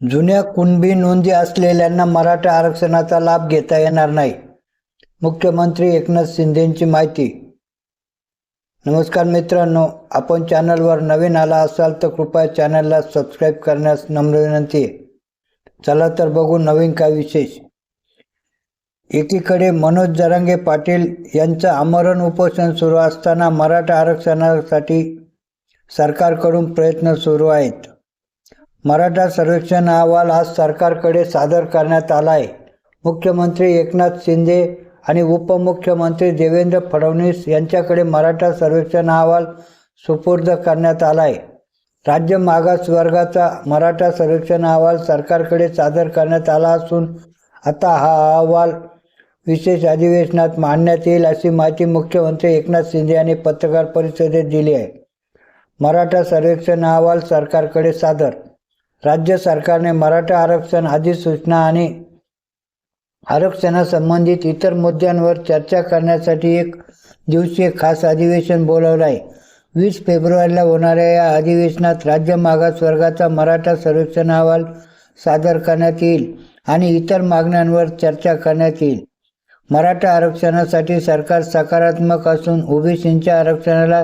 जुन्या कुणबी नोंदी असलेल्यांना मराठा आरक्षणाचा लाभ घेता येणार नाही. मुख्यमंत्री एकनाथ शिंदेंची माहिती. नमस्कार मित्रांनो आपण चॅनलवर नवीन आला असाल तर कृपया चॅनलला सबस्क्राईब करण्यास नम्र विनंती आहे. चला तर बघू नवीन काय विशेष. एकीकडे मनोज जरांगे पाटील यांचं आमरण उपोषण सुरू असताना मराठा आरक्षणासाठी सरकारकडून प्रयत्न सुरू आहेत. मराठा सर्वेक्षण अहवाल आज सरकारकडे सादर करण्यात आला आहे मुख्यमंत्री एकनाथ शिंदे आणि उपमुख्यमंत्री देवेंद्र फडणवीस यांच्याकडे मराठा सर्वेक्षण अहवाल सुपूर्द करण्यात आला आहे राज्य मागास वर्गाचा मराठा सर्वेक्षण अहवाल सरकारकडे सादर करण्यात आला असून आता हा अहवाल विशेष अधिवेशनात मांडण्यात येईल अशी माहिती मुख्यमंत्री एकनाथ शिंदे यांनी पत्रकार परिषदेत दिली आहे. मराठा सर्वेक्षण अहवाल सरकारकडे सादर राज्य सरकारने मराठा आरक्षण अधिसूचना आणि आरक्षणासंबंधित इतर मुद्द्यांवर चर्चा करण्यासाठी एक दिवसीय खास अधिवेशन बोलवलं आहे. वीस फेब्रुवारीला होणाऱ्या या अधिवेशनात राज्य मागास वर्गाचा मराठा सर्वेक्षण अहवाल सादर करण्यात येईल आणि इतर मागण्यांवर चर्चा करण्यात येईल. मराठा आरक्षणासाठी सरकार सकारात्मक असून ओबीसींच्या आरक्षणाला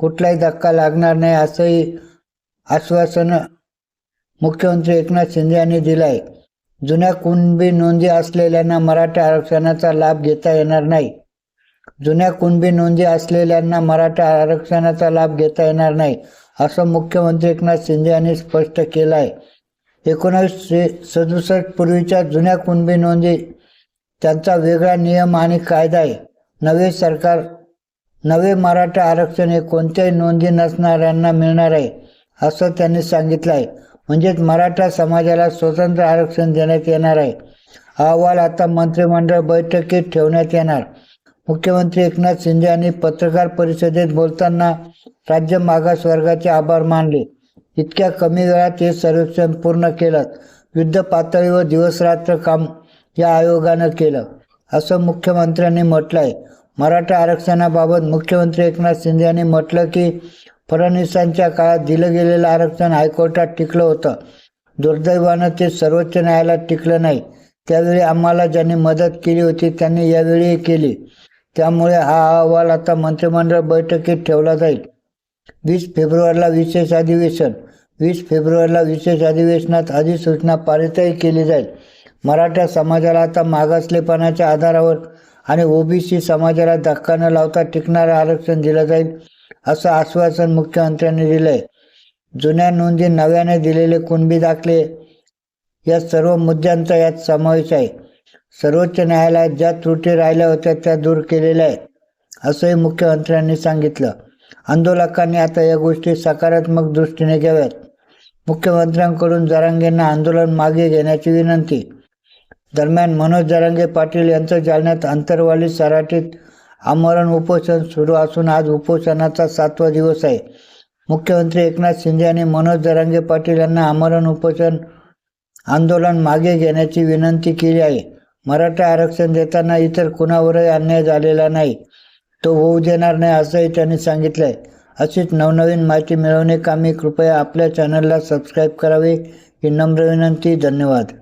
कुठलाही धक्का लागणार नाही असंही आश्वासन मुख्यमंत्री एकनाथ शिंदे यांनी दिलं आहे जुन्या कुणबी नोंदी असलेल्यांना मराठा आरक्षणाचा लाभ घेता येणार नाही. जुन्या कुणबी नोंदी असलेल्यांना मराठा आरक्षणाचा लाभ घेता येणार नाही असं मुख्यमंत्री एकनाथ शिंदे यांनी स्पष्ट केलं आहे एकोणीसशे सदुसष्ट पूर्वीच्या जुन्या कुणबी नोंदी त्यांचा वेगळा नियम आणि कायदा आहे. नवे सरकार नवे मराठा आरक्षण हे कोणत्याही नोंदी नसणाऱ्यांना मिळणार आहे असं त्यांनी सांगितलं आहे म्हणजेच मराठा समाजाला स्वतंत्र आरक्षण देण्यात येणार आहे. अहवाल आता मंत्रिमंडळ बैठकीत ठेवण्यात येणार. मुख्यमंत्री एकनाथ शिंदे यांनी पत्रकार परिषदेत बोलताना राज्य मागास वर्गाचे आभार मानले. इतक्या कमी वेळात हे सर्वेक्षण पूर्ण केलं. युद्ध पातळीवर दिवसरात्र काम या आयोगानं केलं. असं मुख्यमंत्र्यांनी म्हटलं आहे मराठा आरक्षणाबाबत मुख्यमंत्री एकनाथ शिंदे यांनी म्हटलं की फडणवीसांच्या काळात दिलं गेलेलं आरक्षण हायकोर्टात टिकलं होतं. दुर्दैवानं ते सर्वोच्च न्यायालयात टिकलं नाही. त्यावेळी आम्हाला ज्यांनी मदत केली होती त्यांनी यावेळी केली. त्यामुळे हा अहवाल आता मंत्रिमंडळ बैठकीत ठेवला जाईल. वीस फेब्रुवारीला विशेष अधिवेशन. वीस फेब्रुवारीला विशेष अधिवेशनात अधिसूचना पारितही केली जाईल. मराठा समाजाला आता मागासलेपणाच्या आधारावर आणि ओबीसी समाजाला धक्का न लावता टिकणारं आरक्षण दिलं जाईल. असं आश्वासन मुख्यमंत्र्यांनी दिलं आहे जुन्या नोंदी नव्याने दिलेले कुणबी दाखले या सर्व मुद्द्यांचा यात समावेश आहे. सर्वोच्च न्यायालयात ज्या त्रुटी राहिल्या होत्या त्या दूर केलेल्या आहेत असंही मुख्यमंत्र्यांनी सांगितलं. आंदोलकांनी आता या गोष्टी सकारात्मक दृष्टीने घ्याव्यात. मुख्यमंत्र्यांकडून जरांगेंना आंदोलन मागे घेण्याची विनंती. दरम्यान मनोज जरांगे पाटील यांचं जालन्यात अंतरवाली सराटीत आमरण उपोषण सुरू असून आज उपोषणाचा सातवा दिवस आहे. मुख्यमंत्री एकनाथ शिंदे आणि मनोज जरांगे पाटील यांना आमरण उपोषण आंदोलन मागे घेण्याची विनंती केली आहे. मराठा आरक्षण देताना इतर कुणावरही अन्याय झालेला नाही. तो होऊ देणार नाही असंही त्यांनी सांगितलं आहे अशीच नवनवीन माहिती मिळवणे कामी कृपया आपल्या चॅनलला सबस्क्राईब करावे ही नम्र विनंती. धन्यवाद.